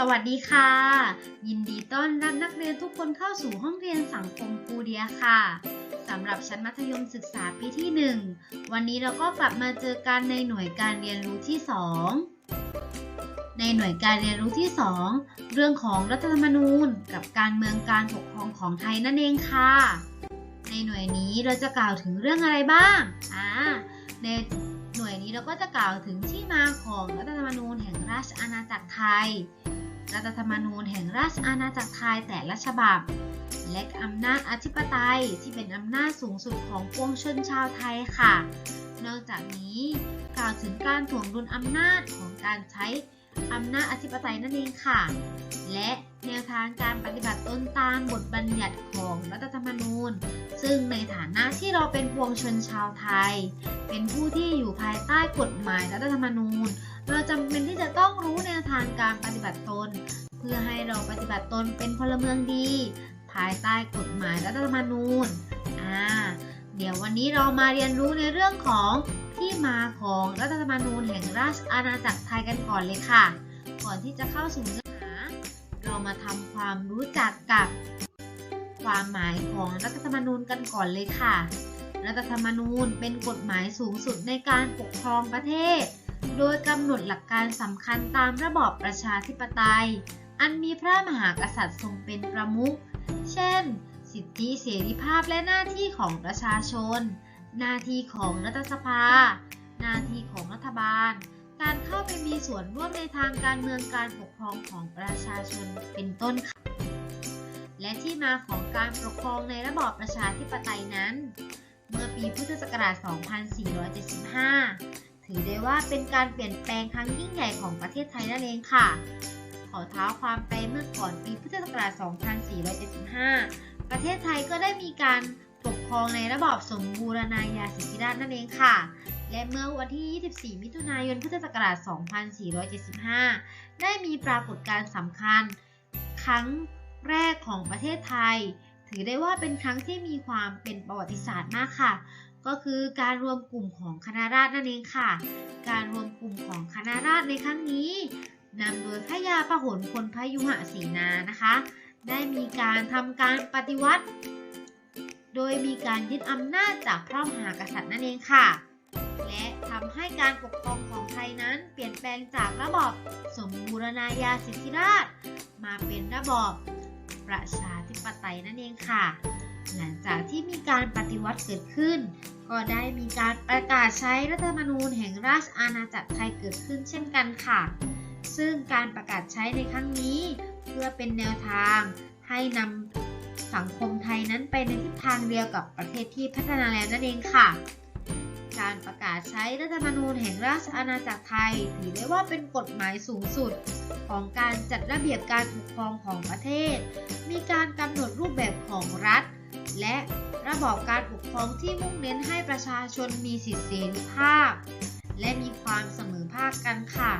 สวัสดีค่ะ ยินดีต้อนรับนักเรียนทุกคนเข้าสู่ห้องเรียนสังคมครูเดียค่ะสำหรับชั้นมัธยมศึกษาปีที่ 1 วันนี้เราก็กลับมาเจอกันในหน่วยการเรียนรู้ที่ 2 ในหน่วยการเรียนรู้ที่ 2 เรื่องของรัฐธรรมนูญ กับการเมืองการปกครองของไทยนั่นเองค่ะ ในหน่วยนี้เราจะกล่าวถึงเรื่องอะไรบ้างอ่าในหน่วยนี้เราก็จะกล่าวถึงที่มาของรัฐธรรมนูญแห่งราชอาณาจักรไทย รัฐธรรมนูญแห่งราชอาณาจักรไทยแต่ละฉบับ และอำนาจอธิปไตยที่เป็นอำนาจสูงสุดของปวงชนชาวไทยค่ะ นอกจากนี้กล่าวถึงการถ่วงดุลอำนาจของการใช้อำนาจอธิปไตยนั่นเองค่ะ และแนวทางการปฏิบัติตนตามบทบัญญัติของรัฐธรรมนูญ ซึ่งในฐานะที่เราเป็นปวงชนชาวไทย เป็นผู้ที่อยู่ภายใต้กฎหมายรัฐธรรมนูญ เราจำเป็นที่จะต้องรู้แนวทางการปฏิบัติตน เพื่อให้เราปฏิบัติตนเป็นพลเมืองดี ภายใต้กฎหมายรัฐธรรมนูญอ่าเดี๋ยววันนี้เรามาเรียนรู้ในเรื่องของที่มาของรัฐธรรมนูญแห่งราชอาณาจักรไทยกันก่อนเลยค่ะ ก่อนที่จะเข้าสู่เนื้อหา เรามาทำความรู้จักกับความหมายของรัฐธรรมนูญกันก่อนเลยค่ะ รัฐธรรมนูญเป็นกฎหมายสูงสุดในการปกครองประเทศ โดยกำหนดหลักการสำคัญตามระบอบประชาธิปไตย อันมีพระมหากษัตริย์ทรงเป็นประมุข เช่น สิทธิเสรีภาพและหน้าที่ของประชาชน หน้าที่ของรัฐสภา หน้าที่ของรัฐบาล การเข้าไปมีส่วนร่วมในทางการเมืองการปกครองของประชาชนเป็นต้นค่ะและที่มาของการปกครองในระบอบประชาธิปไตยนั้น เมื่อปีพุทธศักราช 2475 ถือได้ว่าเป็นการเปลี่ยนแปลงครั้งยิ่งใหญ่ของประเทศไทยนั่นเองค่ะ ขอเท้าความไปเมื่อก่อนปีพุทธศักราช 2475 ประเทศไทยก็ได้มีการปกครองในระบอบสมบูรณาญาสิทธิราชนั่นเองค่ะ และเมื่อวันที่ 24 มิถุนายน พุทธศักราช 2475 ได้มีปรากฏการณ์สำคัญ ครั้งแรกของประเทศไทย ถือได้ว่าเป็นครั้งที่มีความเป็นประวัติศาสตร์มากค่ะ ก็คือการรวมกลุ่มของคณะราษฎรนั่นเองค่ะ การรวมกลุ่มของคณะราษฎรในครั้งนี้นำโดยพระยาพหลพลพยุหศรีนานะคะ ได้มีการทำการปฏิวัติ โดยมีการยึดอำนาจจากพระมหากษัตริย์นั่นเองค่ะ และทำให้การปกครองของไทยนั้นเปลี่ยนแปลงจากระบอบสมบูรณาญาสิทธิราช มาเป็นระบอบประชาธิปไตยนั่นเองค่ะ หลังจากที่มีการปฏิวัติเกิดขึ้น ก็ได้มีการประกาศใช้รัฐธรรมนูญแห่งราชอาณาจักรไทยเกิดขึ้นเช่นกันค่ะ ซึ่งการประกาศใช้ในครั้งนี้ เพื่อเป็นแนวทางให้นำสังคมไทยนั้นไปในทิศทางเดียวกับประเทศที่พัฒนาแล้วนั่นเองค่ะ การประกาศใช้รัฐธรรมนูญแห่งราชอาณาจักรไทยถือได้ว่าเป็นกฎหมายสูงสุด ของการจัดระเบียบการปกครองของประเทศ มีการกำหนดรูปแบบของรัฐ และระบอบการปก ครองที่มุ่งเน้นให้ประชาชนมีสิทธิเสรีภาพ และมีความเสมอภาคกันค่ะ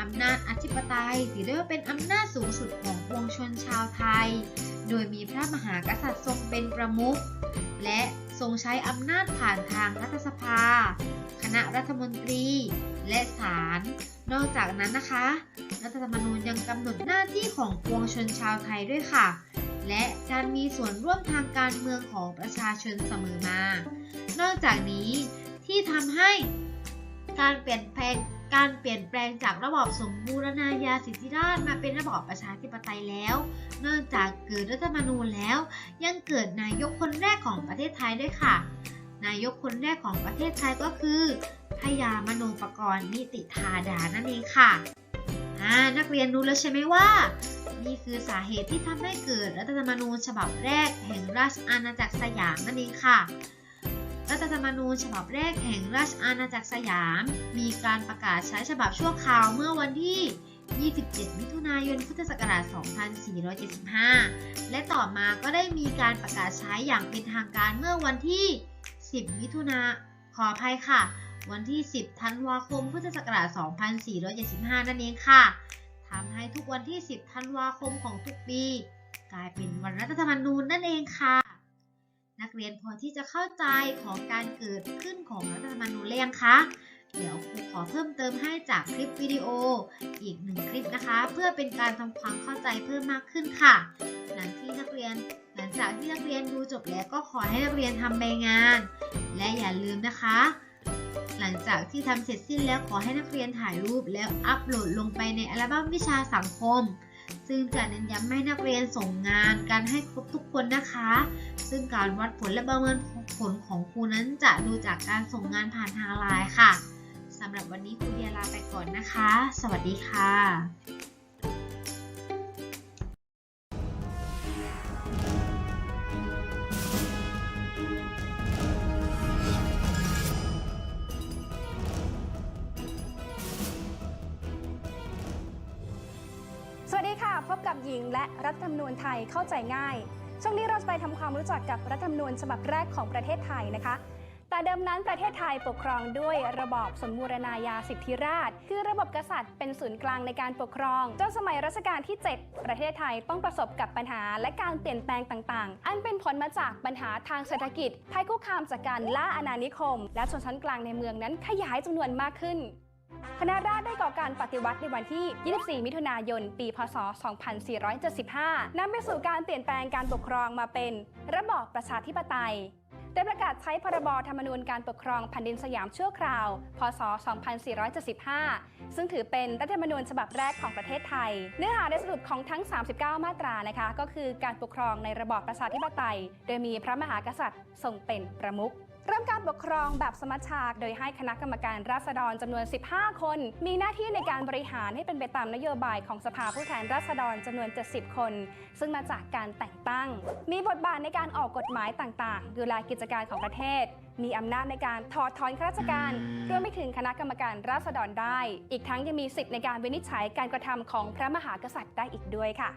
อำนาจอธิปไตยถือได้ว่าเป็นอำนาจสูงสุดของปวงชนชาวไทย โดยมีพระมหากษัตริย์ทรงเป็นประมุข และทรงใช้อำนาจผ่านทางรัฐสภา คณะรัฐมนตรี และศาล นอกจากนั้นนะคะ รัฐธรรมนูญยังกำหนดหน้าที่ของปวงชนชาวไทยด้วยค่ะ และการมีส่วนร่วมทางการเมืองของประชาชนเสมอมา นอกจากนี้ที่ทำให้การเปลี่ยนแปลงการเปลี่ยนแปลงจากระบอบสมบูรณาญาสิทธิราชมาเป็นระบอบประชาธิปไตยแล้ว นอกจากเกิดรัฐธรรมนูญแล้ว ยังเกิดนายกคนแรกของประเทศไทยด้วยค่ะ นายกคนแรกของประเทศไทยก็คือพญามโนปกรณ์นิติธาดานั่นเองค่ะ อ่านักเรียนรู้แล้วใช่ไหมว่า นี่คือสาเหตุที่ทำให้เกิดรัฐธรรมนูญฉบับแรกแห่งราชอาณาจักรสยามนั่นเองค่ะ รัฐธรรมนูญฉบับแรกแห่งราชอาณาจักรสยาม มีการประกาศใช้ฉบับชั่วคราวเมื่อวันที่27 มิถุนายน พุทธศักราช 2475 และต่อมาก็ได้มีการประกาศใช้อย่างเป็นทางการเมื่อวันที่ 10 มิถุนาขออภัยค่ะ วันที่ 10 ธันวาคม พุทธศักราช 2475 นั่นเองค่ะทำให้ทุกวันที่ 10 ธันวาคมของทุกปี กลายเป็นวันรัฐธรรมนูญนั่นเองค่ะ นักเรียนพอที่จะเข้าใจของการเกิดขึ้นของรัฐธรรมนูญหรือยังคะเดี๋ยวครูขอเพิ่มเติมให้จากคลิปวิดีโออีกหนึ่งคลิปนะคะ เพื่อเป็นการทำความเข้าใจเพิ่มมากขึ้นค่ะ หลังที่นักเรียนหลังจากที่นักเรียนดูจบแล้วก็ขอให้นักเรียนทำใบงาน และอย่าลืมนะคะ หลังจากที่ทำเสร็จสิ้นแล้วขอให้นักเรียนถ่ายรูปแล้วอัปโหลดลงไปในอัลบั้มวิชาสังคม ซึ่งจะเน้นย้ำให้นักเรียนส่งงานกันให้ครบทุกคนนะคะ ซึ่งการวัดผลและประเมินผลของครูนั้นจะดูจากการส่งงานผ่านทางไลน์ค่ะสำหรับวันนี้ครูเดียลาไปก่อนนะคะ สวัสดีค่ะ กับหญิง และรัฐธรรมนูญไทยเข้าใจง่าย ช่วงนี้เราจะไปทำความรู้จักกับรัฐธรรมนูญฉบับแรกของประเทศไทยนะคะ แต่เดิมนั้นประเทศไทยปกครองด้วยระบอบสมบูรณาญาสิทธิราช คือระบบกษัตริย์เป็นศูนย์กลางในการปกครองจนสมัยรัชกาลที่ 7 ประเทศไทยต้องประสบกับปัญหาและการเปลี่ยนแปลงต่างๆ อันเป็นผลมาจากปัญหาทางเศรษฐกิจภัยคุกคามจากการล่าอาณานิคม และชนชั้นกลางในเมืองนั้นขยายจำนวนมากขึ้น คณะราษฎรได้ก่อการปฏิวัติในวันที่ 24 มิถุนายน ปี พศ 2475นำไปสู่การเปลี่ยนแปลงการปกครองมาเป็น ระบอบประชาธิปไตย ได้ประกาศใช้พรบธรรมนูญการปกครองแผ่นดินสยามชั่วคราว พศ 2475 ซึ่งถือเป็นรัฐธรรมนูญฉบับแรกของประเทศไทย เนื้อหาในสรุปของทั้ง 39 มาตรานะคะ ก็คือการปกครองในระบอบประชาธิปไตย โดยมีพระมหากษัตริย์ทรงเป็นประมุขเริ่มการปกครองแบบสมัชชาโดยให้คณะกรรมการราษฎรจำนวน 15 คน มีหน้าที่ในการบริหารให้เป็นไปตามนโยบายของสภาผู้แทนราษฎรจำนวน 70 คน ซึ่งมาจากการแต่งตั้ง มีบทบาทในการออกกฎหมายต่างๆ ดูแลกิจการของประเทศ มีอำนาจในการถอดถอนข้าราชการรวมไปถึงคณะกรรมการราษฎรได้ อีกทั้งยังมีสิทธิ์ในการวินิจฉัยการกระทำของพระมหากษัตริย์ได้อีกด้วยค่ะ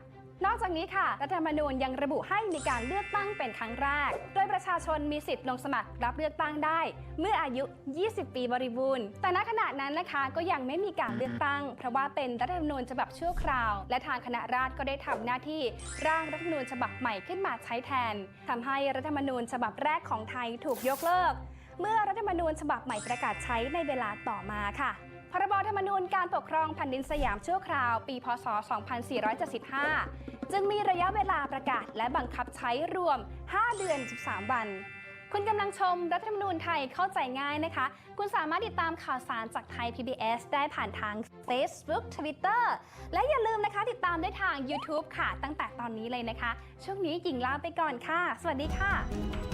นอกจากนี้ค่ะ รัฐธรรมนูญยังระบุให้มีการเลือกตั้งเป็นครั้งแรก โดยประชาชนมีสิทธิ์ลงสมัครรับเลือกตั้งได้ เมื่ออายุ 20 ปีบริบูรณ์ แต่ณขณะนั้นนะคะ ก็ยังไม่มีการเลือกตั้ง เพราะว่าเป็นรัฐธรรมนูญฉบับชั่วคราว และทางคณะราษฎรก็ได้ทำหน้าที่ร่างรัฐธรรมนูญฉบับใหม่ขึ้นมาใช้แทนทำให้รัฐธรรมนูญฉบับแรกของไทยถูกยกเลิก เมื่อรัฐธรรมนูญฉบับใหม่ประกาศใช้ในเวลาต่อมาค่ะพรบธรรมนูญการปกครองแผ่นดินสยามชั่วคราว ปี พศ 2475 จึงมีระยะเวลาประกาศและบังคับใช้รวม 5 เดือน 13 วัน คุณกำลังชมรัฐธรรมนูญไทยเข้าใจง่ายนะคะ คุณสามารถติดตามข่าวสารจากไทย PBS ได้ผ่านทาง Facebook Twitter และอย่าลืมนะคะติดตามได้ทาง YouTube ค่ะ ตั้งแต่ตอนนี้เลยนะคะ ช่วงนี้หญิงลาไปก่อนค่ะ สวัสดีค่ะ